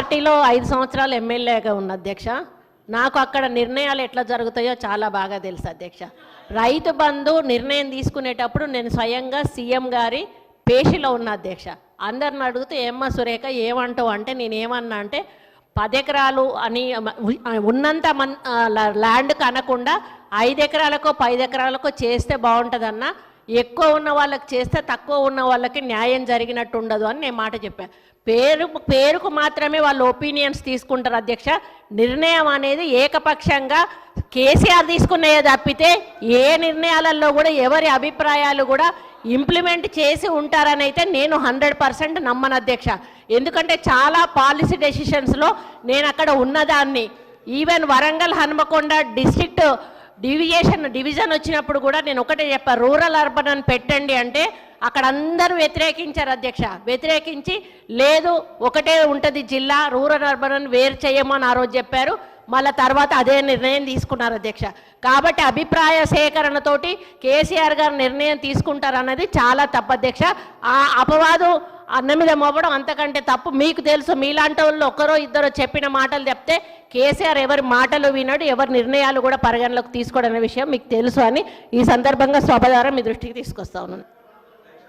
పార్టీలో ఐదు సంవత్సరాలు ఎమ్మెల్యేగా ఉన్న అధ్యక్ష నాకు అక్కడ నిర్ణయాలు ఎట్లా జరుగుతాయో చాలా బాగా తెలుసు అధ్యక్ష. రైతు బంధు నిర్ణయం తీసుకునేటప్పుడు నేను స్వయంగా సీఎం గారి పేషిలో ఉన్న అధ్యక్ష. అందరిని అడుగుతూ ఏమ్మా సురేఖ ఏమంటావు? అంటే నేను ఏమన్నా అంటే పదెకరాలు అని ఉన్నంత మన్ ల- ల్యాండ్కి అనకుండా ఐదు ఎకరాలకో పది ఎకరాలకో చేస్తే బాగుంటుందన్న ఎక్కువ ఉన్న వాళ్ళకి చేస్తే తక్కువ ఉన్న వాళ్ళకి న్యాయం జరిగినట్టు ఉండదు అని నేను మాట చెప్పాను పేరు పేరుకు మాత్రమే వాళ్ళు ఒపీనియన్స్ తీసుకుంటారు అధ్యక్ష. నిర్ణయం అనేది ఏకపక్షంగా కేసీఆర్ తీసుకునే తప్పితే ఏ నిర్ణయాలలో కూడా ఎవరి అభిప్రాయాలు కూడా ఇంప్లిమెంట్ చేసి ఉంటారని అయితే నేను హండ్రెడ్ పర్సెంట్ నమ్మను అధ్యక్ష. ఎందుకంటే చాలా పాలసీ డెసిషన్స్లో నేను అక్కడ ఉన్నదాన్ని. Even Warangal Hanumakonda district డివిజేషన్ division వచ్చినప్పుడు కూడా నేను ఒకటే చెప్పా రూరల్ అర్బన్ అని పెట్టండి అంటే అక్కడ అందరూ వ్యతిరేకించారు అధ్యక్ష. వ్యతిరేకించి లేదు ఒకటే ఉంటుంది జిల్లా రూరల్ అర్బన్ అని వేరు చేయమని ఆ రోజు చెప్పారు. మళ్ళీ తర్వాత అదే నిర్ణయం తీసుకున్నారు అధ్యక్ష. కాబట్టి అభిప్రాయ సేకరణతోటి కేసీఆర్ గారు నిర్ణయం తీసుకుంటారన్నది చాలా తప్పు అధ్యక్ష. ఆ అపవాదు అన్న మీద మోపడం అంతకంటే తప్పు. మీకు తెలుసు మీలాంటి వాళ్ళు ఒకరో ఇద్దరో చెప్పిన మాటలు చెప్తే కేసీఆర్ ఎవరి మాటలు వినడు ఎవరి నిర్ణయాలు కూడా పరిగణలోకి తీసుకోవడం అనే విషయం మీకు తెలుసు అని ఈ సందర్భంగా స్వభ మీ దృష్టికి తీసుకొస్తా ఉన్నాను.